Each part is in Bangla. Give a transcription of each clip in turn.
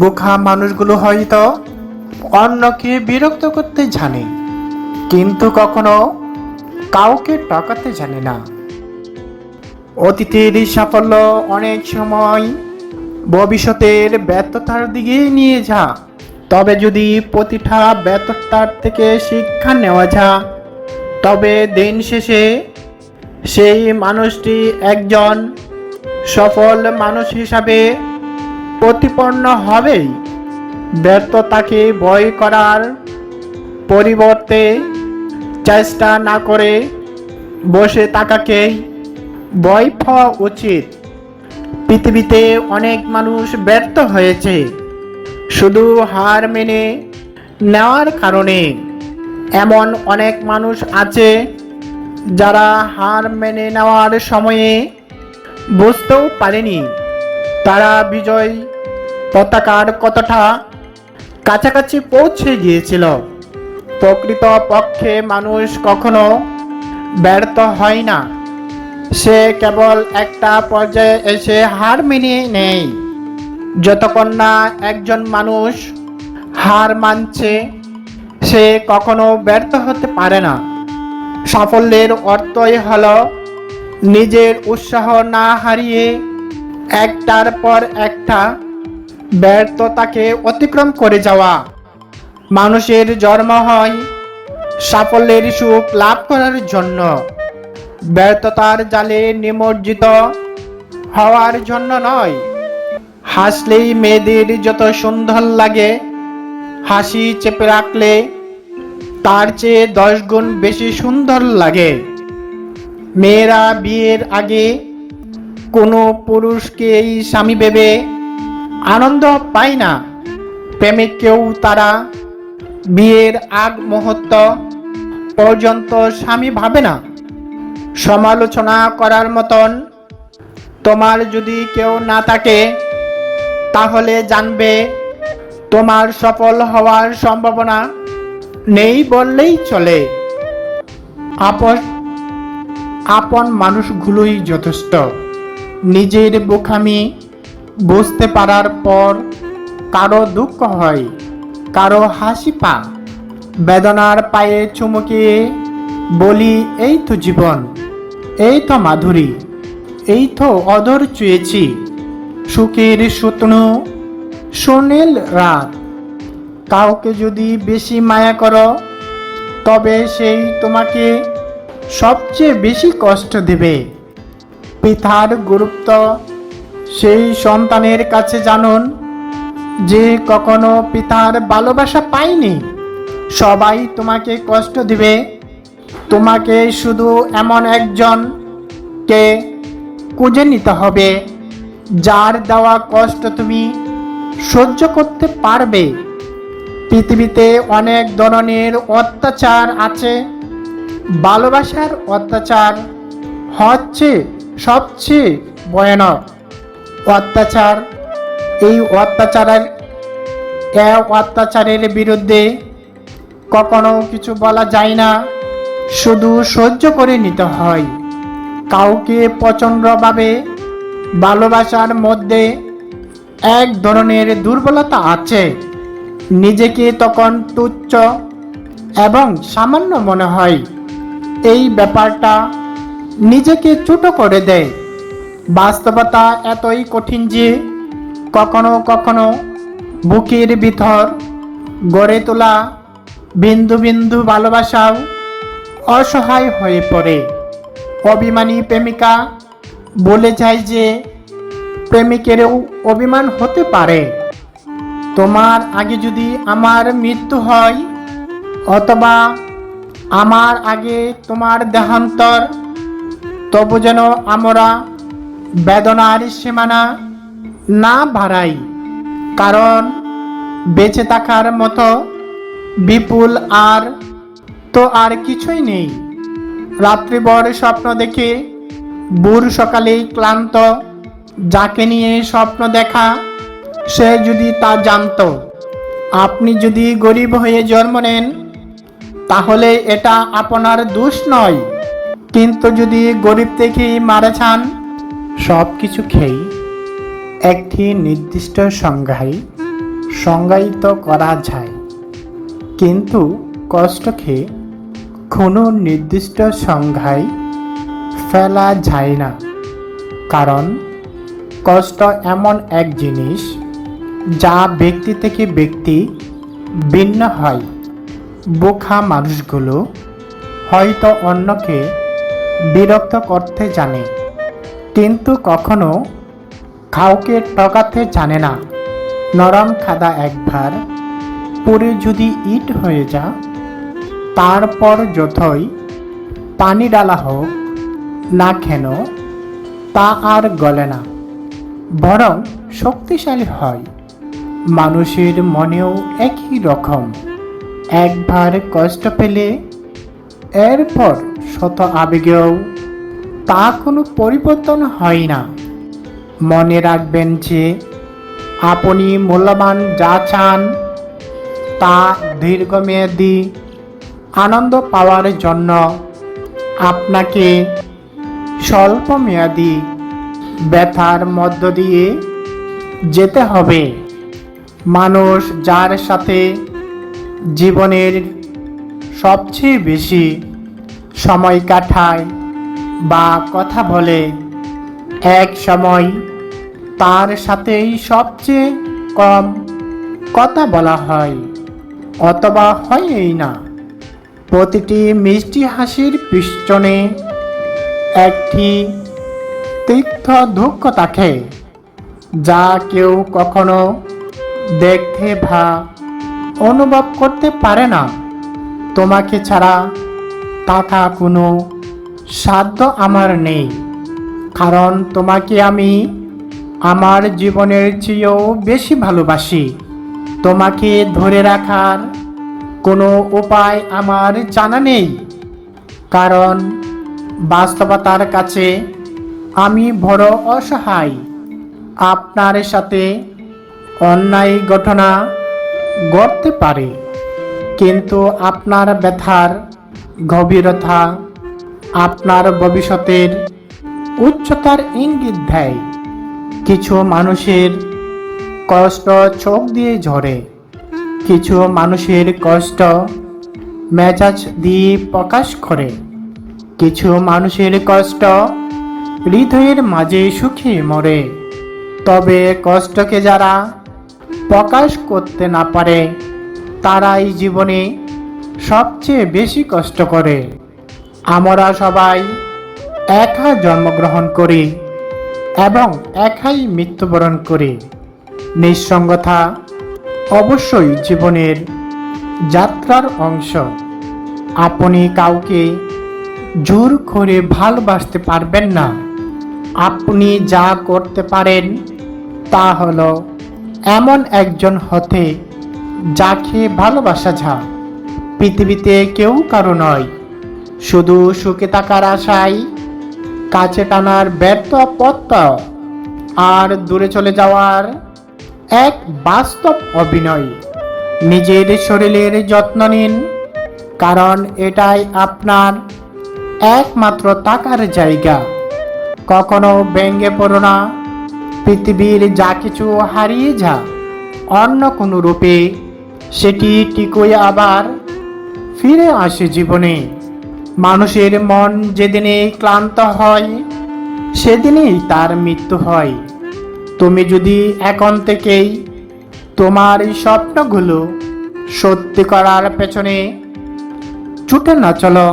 বোখা মানুষগুলো হয়তো অন্যকে বিরক্ত করতে জানে, কিন্তু কখনো কাউকে টকাতে জানে না। অতীতের সাফল্য অনেক সময় ভবিষ্যতের ব্যর্থতার দিকে নিয়ে যা তবে যদি প্রতিটা ব্যর্থতার থেকে শিক্ষা নেওয়া যা তবে দিন শেষে সেই মানুষটি একজন সফল মানুষ হিসাবে প্রতিপন্ন হবেই। ব্যর্থতাকে ভয় করার পরিবর্তে চেষ্টা না করে বসে থাকাকেই ভয় পাওয়া উচিত। পৃথিবীতে অনেক মানুষ ব্যর্থ হয়েছে। শুধু হার মেনে নেওয়ার কারণে। এমন অনেক মানুষ আছে যারা হার মেনে নেওয়ার সময়ে বুঝতেও পারেনি। তারা বিজয়। পতাকার কতটা কাছাকাছি পৌঁছে গিয়েছিল? প্রকৃত পক্ষে মানুষ কখনো ব্যর্থ হয় না। সে কেবল একটা পর্যায়ে এসে হার মেনে নেই যতক্ষণ না একজন মানুষ হার মানছে, সে কখনো ব্যর্থ হতে পারে না। সাফল্যের অর্থই হল নিজের উৎসাহ না হারিয়ে একটার পর একটা ব্যর্থতাকে অতিক্রম করে যাওয়া। মানুষের জন্ম হয় সাফল্যের সুখ লাভ করার জন্য। ব্যর্থতার জালে নিমজ্জিত হওয়ার জন্য নয়। হাসলেই মেয়েদের যত সুন্দর লাগে, হাসি চেপে রাখলে তার চেয়ে দশ গুণ বেশি সুন্দর লাগে। মেয়েরা বিয়ের আগে কোনো পুরুষকেই স্বামী ভেবে আনন্দ পায় না। প্রেমিককেও তারা বিয়ের আগ মুহূর্ত পর্যন্ত স্বামী ভাবে না। সমালোচনা করার মতন তোমার যদি কেউ না থাকে, তাহলে জানবে তোমার সফল হওয়ার সম্ভাবনা নেই বললেই চলে। আপন আপন মানুষগুলোই যথেষ্ট। নিজের বোখামি বুঝতে পারার পর কারও দুঃখ হয়, কারও হাসি পা। বেদনার পায়ে চুমুকিয়ে বলি, এই তো জীবন, এই তো মাধুরী, এই তো অদর চুয়েছি। সুখের সুতনু সোনেল রাত। কাউকে যদি বেশি মায়া করো, তবে সেই তোমাকে সবচেয়ে বেশি কষ্ট দেবে। পিতার গুরুত্ব। সেই সন্তানের কাছে জানুন, যে কখনো পিতার ভালোবাসা পায়নি। সবাই তোমাকে কষ্ট দিবে। তোমাকে শুধু এমন একজন কে খুঁজে নিতে হবে, যার দেওয়া কষ্ট তুমি সহ্য করতে পারবে। পৃথিবীতে অনেক ধরনের অত্যাচার আছে, ভালোবাসার অত্যাচার হচ্ছে। সবচেয়ে ভয়ানক অত্যাচার। এই অত্যাচারের অত্যাচারের বিরুদ্ধে কখনো কিছু বলা যায় না। শুধু সহ্য করে নিতে হয়। কাউকে প্রচণ্ডভাবে ভালোবাসার মধ্যে এক ধরনের দুর্বলতা আছে। নিজেকে তখন তুচ্ছ এবং সামান্য মনে হয়। এই ব্যাপারটা নিজেকে ছোট করে দেয়। বাস্তবতা এতই কঠিন যে কখনো কখনো বুকের ভিতর গড়ে তোলা বিন্দু বিন্দু ভালোবাসাও অসহায় হয়ে পড়ে। অভিমানী প্রেমিকা বলে যায় যে প্রেমিকেরও অভিমান হতে পারে। তোমার আগে যদি আমার মৃত্যু হয়, অথবা আমার আগে তোমার দেহান্তর তবু যেন আমরা বেদনার সীমানা না বাড়াই, কারণ বেঁচে থাকার মতো বিপুল আর তো আর কিছুই নেই। রাত্রিভর স্বপ্ন দেখে বুর সকালেই ক্লান্ত, যাকে নিয়ে স্বপ্ন দেখা, সে যদি তা জানতো। আপনি যদি গরিব হয়ে জন্ম নেন, তাহলে এটা আপনার দোষ নয়। কিন্তু যদি গরিব থেকেই মারা যান? সব কিছু খেয়েই একটি নির্দিষ্ট সংজ্ঞায় সংজ্ঞায়িত করা যায়। কিন্তু কষ্টকে কোনো নির্দিষ্ট সংজ্ঞায় ফেলা যায় না। কারণ কষ্ট এমন এক জিনিস যা ব্যক্তি থেকে ব্যক্তি ভিন্ন হয়। বোখা মানুষগুলো হয়তো অন্যকে বিরক্ত করতে জানে। কিন্তু কখনো কাউকে টকাতে জানে না। নরম খাদা একবার পরে যদি ইট হয়ে যা, তারপর যতই পানি ডালা হোক না কেন, তা আর গলে না। বরং শক্তিশালী হয়। মানুষের মনেও একই রকম। একবার কষ্ট পেলে এরপর শত আবেগেও তা কোনো পরিবর্তন হয় না। মনে রাখবেন যে, আপনি মূল্যবান যা চান, তা দীর্ঘমেয়াদী আনন্দ পাওয়ার জন্য আপনাকে স্বল্পমেয়াদী ব্যথার মধ্য দিয়ে যেতে হবে। মানুষ যার সাথে জীবনের সবচেয়ে বেশি সময় কাটায় বা কথা বলে। এক সময় তার সাথেই সবচেয়ে কম কথা বলা হয়, অথবা হয়ই না। প্রতিটি মিষ্টি হাসির পিছনে একটি তীর্থ দুঃখ থাকে, যা কেউ কখনো দেখতে বা অনুভব করতে পারে না। তোমাকে ছাড়া টাকা কোনো সাধ্য আমার নেই। কারণ তোমাকে আমি আমার জীবনের চেয়েও বেশি ভালোবাসি। তোমাকে ধরে রাখার কোনো উপায় আমার জানা নেই। কারণ বাস্তবতার কাছে আমি বড় অসহায়। আপনার সাথে অন্যায় ঘটনা ঘটতে পারে। কিন্তু আপনার ব্যথার গভীরতা আপনার ভবিষ্যতের উচ্চতার ইঙ্গিত দেয়। কিছু মানুষের কষ্ট চোখ দিয়ে ঝরে। কিছু মানুষের কষ্ট মেজাজ দিয়ে প্রকাশ করে। কিছু মানুষের কষ্ট হৃদয়ের মাঝে সুখে মরে। তবে কষ্টকে যারা প্রকাশ করতে না পারে, তারাই জীবনে সবচেয়ে বেশি কষ্ট করে। আমরা সবাই একা জন্মগ্রহণ করি এবং একাই মৃত্যুবরণ করি। নিঃসঙ্গতা অবশ্যই জীবনের যাত্রার অংশ। আপনি কাউকে জোর করে ভালোবাসতে পারবেন না। আপনি যা করতে পারেন তা হলো এমন একজন হতে যাকে ভালোবাসা যা পৃথিবীতে কেউ কারও নয়। শুধু সুখে থাকার আশায় কাছে টানার ব্যর্থ পথটা আর দূরে চলে যাওয়ার এক বাস্তব অভিনয়। নিজের শরীরের যত্ন নিন, কারণ এটাই আপনার একমাত্র টাকার জায়গা। কখনো ব্যঙ্গে পড়ো না, পৃথিবীর যা কিছু হারিয়ে যা অন্য কোনো রূপে, সেটি টিকোয় আবার ফিরে আসে জীবনে। মানুষের মন যেদিনে ক্লান্ত হয়, সেদিনেই তার মৃত্যু হয়। তুমি যদি এখন থেকেই তোমার এই স্বপ্নগুলো সত্যি করার পেছনে ছুটে না চলো,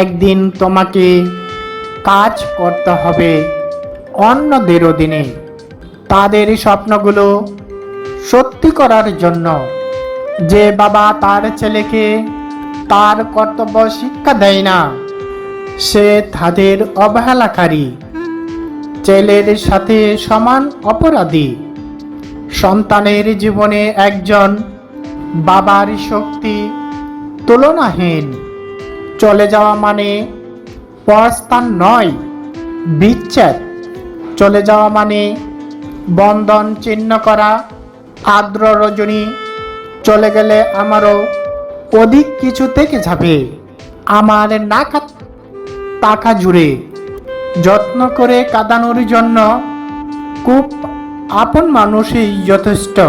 একদিন তোমাকে কাজ করতে হবে অন্যদের অধীনে। তাদের স্বপ্নগুলো সত্যি করার জন্য যে বাবা তার ছেলেকে তার কর্তব্য শিক্ষা দেয় না। সে তাদের অবহেলাকারী। ছেলের সাথে সমান অপরাধী। সন্তানের জীবনে একজন বাবার শক্তি তুলনাহীন। চলে যাওয়া মানে পরস্থান নয়, বিচ্ছেদ। চলে যাওয়া মানে বন্ধন চিহ্ন করা, আর্দ্র রজনী। চলে গেলে আমারও অধিক কিছু থেকে যাবে। আমার নাকা টাকা জুড়ে। যত্ন করে কাদানোর জন্য খুব আপন মানুষই যথেষ্ট।